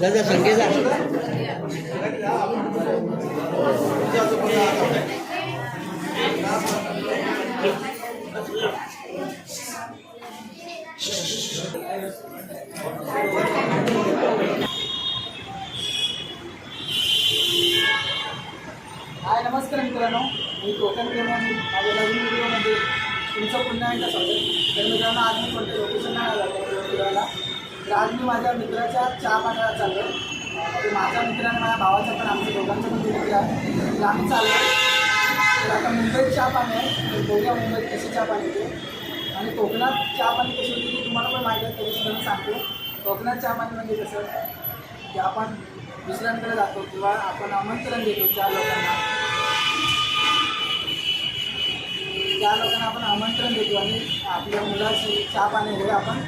जा जा संगे जा हाय नमस्कार मित्रांनो. मी कोकण प्रेमी माझ्या नवीन व्हिडिओमध्ये तुमचं पुन्हा एकदा स्वागत. तर मित्रांनो आज मी कोणत्या लोकेशनला फिरायला तर आज मी माझ्या मित्राच्या चहा पाण्याला चाललो तर माझ्या मित्र आणि माझ्या भावाचा पण आमच्या दोघांचा पण मित्र आहे. तर आम्ही चाललो तर आता मुंबईत चहा पाणी आहे. तर बघूया मुंबईत कशी चहा पाणी येते. आणि कोकणात चहा पाणी कशी होती ती तुम्हाला पण माहिती आहे. तरी सुद्धा मी सांगतो. कोकणात चहा पाणी म्हणजे कसं? की आपण दुसऱ्यांकडे जातो किंवा आपण आमंत्रण देतो चार लोकांना. त्या लोकांना आपण आमंत्रण देतो आणि आपल्या मुलाशी चहा पाणी हे आपण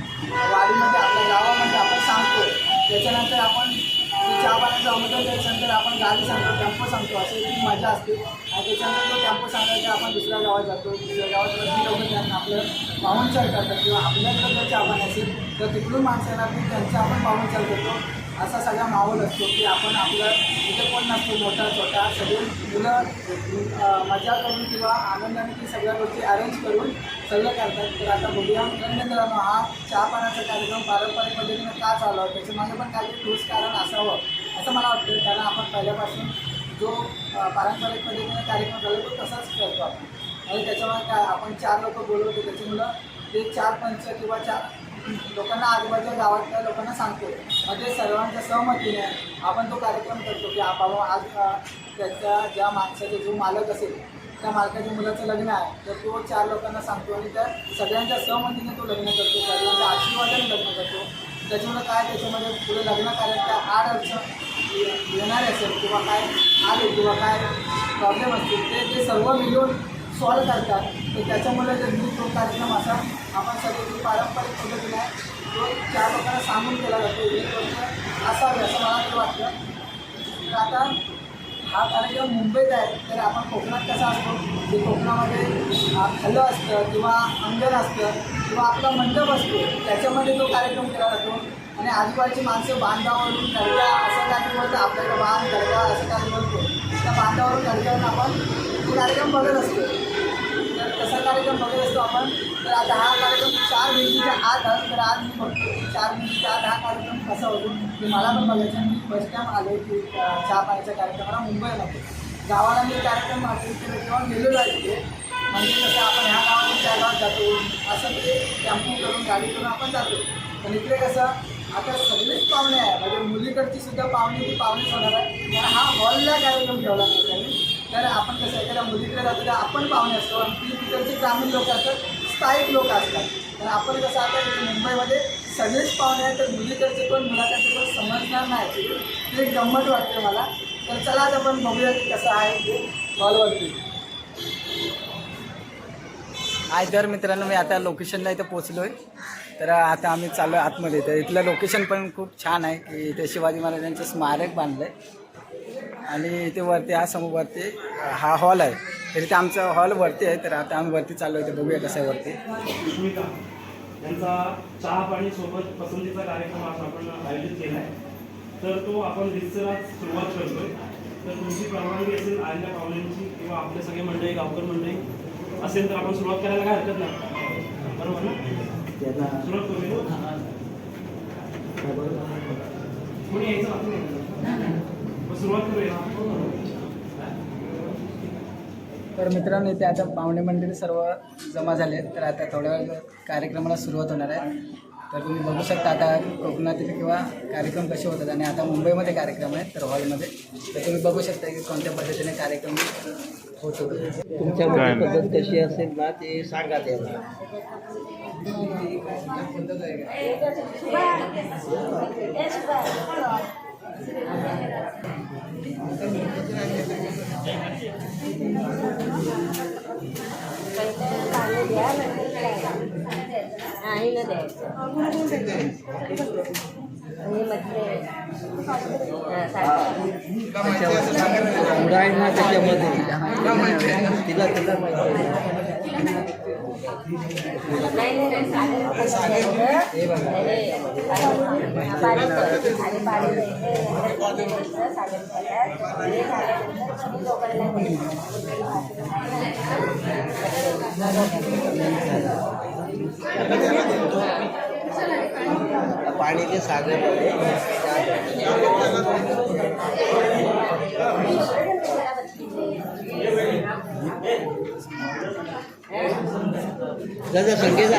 वाडीमध्ये आपल्या गावामध्ये आपण सांगतो. त्याच्यानंतर आपण ते चहा पाण्याचं आमंत्रण त्याच्यानंतर आपण गाडी सांगतो टेम्पो सांगतो. अशी ती मजा असते. आणि त्याच्यानंतर तो टॅम्पो सांगायचा आपण दुसऱ्या गावात जातो. दुसऱ्या गावात वरती लोक त्यांना आपलं पाहुणचार करतात. किंवा आपल्याकडे जर चहा पाणी असेल तर तिकडून माणसांना येणार त्यांचं आपण पाहुणचार करतो. असा सगळा माहोल असतो की आपण आपलं इथे कोण नसतो मोठा छोटा सगळे मुलं मजा करून किंवा आनंदाने ती सगळ्या गोष्टी अरेंज करून सगळं करतात. तर आता बघूया मित्रांनो हा चहा पाण्याचा कार्यक्रम पारंपरिक पद्धतीने का चालू आहे त्याच्यामागे पण काही ठोस कारण असावं असं मला वाटतं. कारण आपण पहिल्यापासून जो पारंपरिक पद्धतीने कार्यक्रम झाला तो तसाच करतो आपण. आणि त्याच्यामुळे काय आपण चार लोक बोलवतो. त्याच्यामुळं ते चार पंच किंवा चार लोकांना आजूबाजूच्या गावातल्या लोकांना सांगतो. म्हणजे सर्वांच्या सहमतीने आपण तो कार्यक्रम करतो की बाबा आज त्याच्या ज्या माणसाचा जो मालक असेल त्या मालकाच्या मुलाचं लग्न आहे तर तो चार लोकांना सांगतो आणि त्या सगळ्यांच्या सहमतीने तो लग्न करतो सगळ्यांच्या आशीर्वादाने लग्न करतो. त्याच्यामुळे काय त्याच्यामध्ये पुढे लग्न कार्यात आड अडचण येणार असेल किंवा काय आले किंवा काय प्रॉब्लेम असतील ते ते सर्व मिळून सॉल्व करतात. तर त्याच्यामुळे जर तो कार्यक्रम असा आपण सगळे पारंपरिक पद्धतीने आहे, तो चार लोकांना सांगून केला जातो एक गोष्ट असावी असं मला ते वाटतं. तर आता हा कार्यक्रम मुंबईत आहे तर आपण कोकणात कसा असतो? की कोकणामध्ये खलं असतं किंवा अंगण असतं किंवा आपला मंडप असतो त्याच्यामध्ये तो कार्यक्रम केला जातो. आणि आजूबाजूची माणसं बांधावरून गडगा असं काही बोलतं आपल्याकडे बांध गडगा असं काही बोलतो. त्या बांधावरून गडग्यावरून आपण तो कार्यक्रम बघत असतो. कार्यक्रम बघत असतो आपण. तर आता हा कार्यक्रम चार मिनिटीच्या आत आहे. तर आज मी बघतो चार भिंतीच्या आत हा कार्यक्रम कसा होतो की मला पण बघायचं मी फर्स्ट टाईम आलो की चहा पाण्याच्या कार्यक्रमाला मुंबईमध्ये गावाला मी कार्यक्रम अटेंड केला तेव्हा गेलेलो आहे तिथे म्हणजे कसं आपण ह्या गावातून त्या गावात जातो असं ते टॅम्पू करून गाडी करून आपण जातो. पण इकडे कसं आता सगळेच पाहुणे आहे म्हणजे मुलीकडची सुद्धा पाहुणे ती पाहुणेच होणार आहे कारण हा हॉलला कार्यक्रम ठेवला नाही त्यांनी तर आपण कसं एखाद्या मुलीकडे जातो तर आपण पाहुणे असतो. आणि ती तिकडचे ग्रामीण लोक असतात स्थायिक लोक असतात. तर आपण कसं आता मुंबईमध्ये सगळेच पाहुणे आहेत तर मुलीकडचे पण मुलाकडचे पण समजणार नाही ते एक गंमत वाटते मला. तर चला आज आपण बघूया की कसं आहे ते हॉलवरती आय तर मित्रांनो मी आता लोकेशनला इथं पोचलो आहे तर आता आम्ही चाललो आहे आतमध्ये. तर इथलं लोकेशन पण खूप छान आहे की इथे शिवाजी महाराजांचं स्मारक बांधलं आहे आणि इथे वरती हा समोरवरती हा हॉल आहे. तर इथे आमचा हॉल वरती आहे तर आता आम्ही वरती चाललो आहे तर बघूया कसं आहे वरती. यांचा चहा पाणी सोबत पसंतीचा कार्यक्रम आज आपण आयोजित केला आहे तर तो आपण आज सुरुवात करतोय. तर तुमची परवानगी असेल आलेल्या पाहुण्यांची किंवा आपले सगळे मंडळी गावकर मंडळी असेल तर आपण सुरुवात करायला काय हरकत नाही. बरोबर ना? सुरुवात करूया. कोणी यायचं? बाकी नाही मग सुरुवात करूया तर मित्रांनो इथे आता पाहुणे मंडळी सर्व जमा झाले आहेत. तर आता थोड्या वेळ कार्यक्रमाला सुरुवात होणार आहे. तर तुम्ही बघू शकता आता कोकणातील किंवा कार्यक्रम कसे होतात आणि आता मुंबईमध्ये कार्यक्रम आहेत तर हॉलमध्ये. तर तुम्ही बघू शकता की कोणत्या पद्धतीने कार्यक्रम होत. होते तुमच्यामध्ये पद्धत कशी असेल ना ते सांगा हां, आहे ना त्याच्यामध्ये तिला तिला माहिती नाही नाही नाही साखर घ्यायचं. हे, साखर बारीक करायचं. आणि बारीक घ्यायचं, साखर घ्यायचं. हे झाल्यानंतर तुम्ही लोकांना पाणी ते सागर जा संगे जा।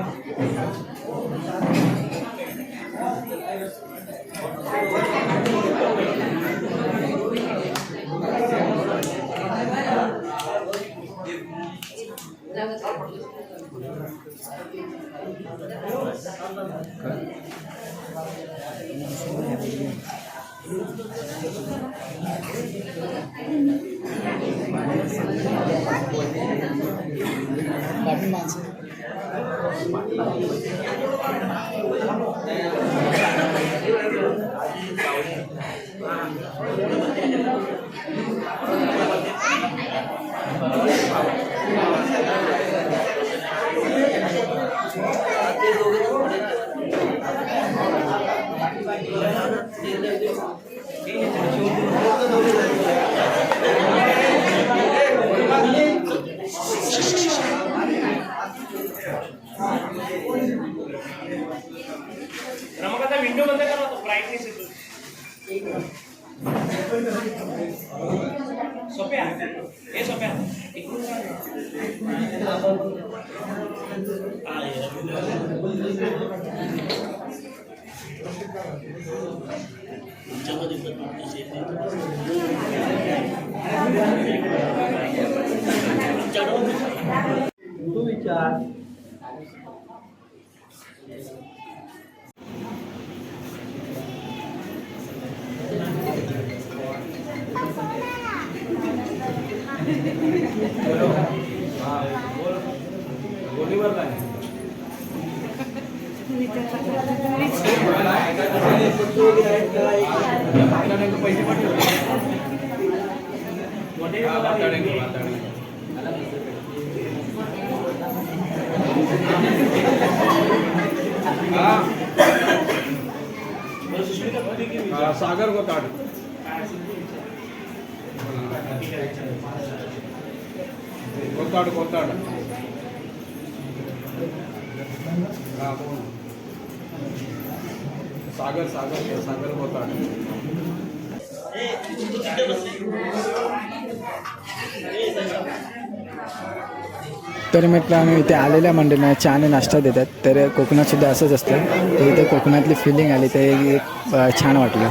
विंडो बंद करा तो ब्राईटनेस येतो. सोप्या? हे सोपे इकडून तू सागर गोताड गोताड गोताड हा, बोल. सागर सागर सागर गोताड तर आम्ही इथे आलेल्या मंडळींना चहा आणि नाश्ता देतात तर कोकणात सुद्धा असंच असतं तर इथे कोकणातली फिलिंग आली तर एक छान वाटलं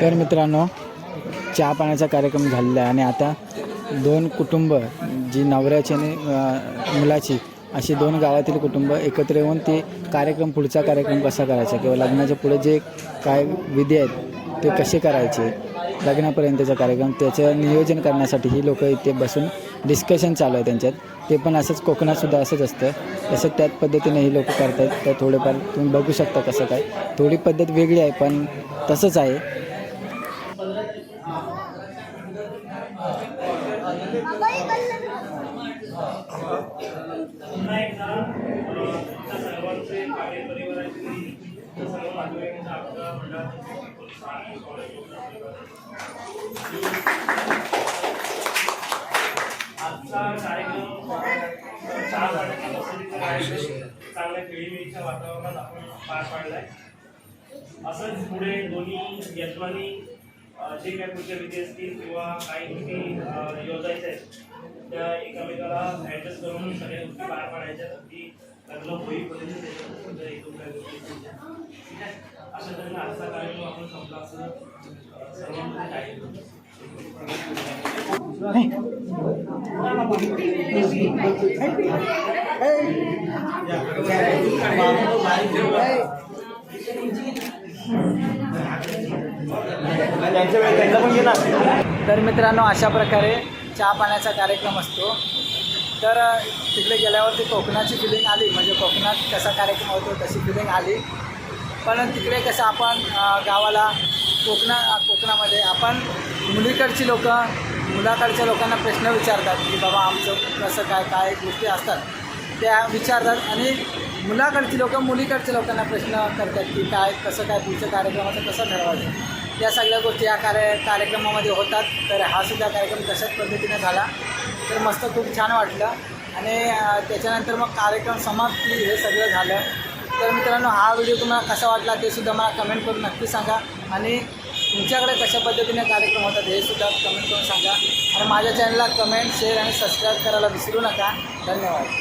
तर मित्रांनो चहा पाण्याचा कार्यक्रम झालेला आहे आणि आता दोन कुटुंब जी नवऱ्याची आणि मुलाची अशी दोन गावातील कुटुंब एकत्र येऊन ते कार्यक्रम पुढचा कार्यक्रम कसा करायचा? किंवा लग्नाच्या पुढे जे काय विधी आहेत ते कसे करायचे? लग्नापर्यंतचा कार्यक्रम त्याचं नियोजन करण्यासाठी ही लोक इथे बसून डिस्कशन चालू आहे त्यांच्यात. ते पण असंच कोकणातसुद्धा असंच असतं. तसं त्याच पद्धतीने ही लोक करतात. तर थोडेफार तुम्ही बघू शकता कसं काय. थोडी पद्धत वेगळी आहे पण तसंच आहे पुन्हा एकदा अं, तुमच्या सर्वांचे कार्य परिवाराची सर्व नातेवाईकांचा आपल्या मंडळाचे आजचा कार्यक्रम चहा पाण्याच्या पसंतीचा कार्यक्रम चांगल्या खेळीमेळीच्या वातावरणात आपण पार पाडलाय. असंच पुढे दोन्ही यजमानी जे काही पुढच्या विधी असतील किंवा काही गोष्टी योजायच्या आहेत त्या एकामेकाला ऍडजस्ट करून सगळ्या गोष्टी पार पाडायच्या अगदी लग्न होईपर्यंत त्याच्यात सगळं एकूण गोष्टी ठीक आहे? अशा तऱ्हेने आजचा कार्यक्रम आपण संपला असं सर्वांना काय तर मित्रांनो अशा प्रकारे चहा पाण्याचा कार्यक्रम असतो. तर तिकडे गेल्यावरती कोकणाची फिलिंग आली. म्हणजे कोकणात कसा कार्यक्रम होतो तशी फिलिंग आली. पण तिकडे कसं आपण गावाला कोकणा क्षेत्रामध्ये आपण मुलीकडची लोकं मुलाकडच्या लोकांना प्रश्न विचारतात की बाबा आमचं कसं काय काय गोष्टी असतात. त्या विचारतात आणि मुलाकडची लोकं मुलीकडच्या लोकांना प्रश्न करतात की काय कसं काय पुढच्या कार्यक्रमाचं कसं ठरवायचं? या सगळ्या गोष्टी या कार्य कार्यक्रमामध्ये होतात. तर हा सुद्धा कार्यक्रम तशाच पद्धतीने झाला. तर मस्त खूप छान वाटलं. आणि त्याच्यानंतर मग कार्यक्रम समाप्ती हे सगळं झालं. तर मित्रांनो हा व्हिडिओ तुम्हाला कसा वाटला ते सुद्धा मला कमेंट करून नक्की सांगा. आणि तुमच्याकडे कशा पद्धतीने कार्यक्रम होतात हे सुद्धा कमेंट करून सांगा. आणि माझ्या चॅनलला कमेंट शेअर आणि सबस्क्राईब करायला विसरू नका. धन्यवाद.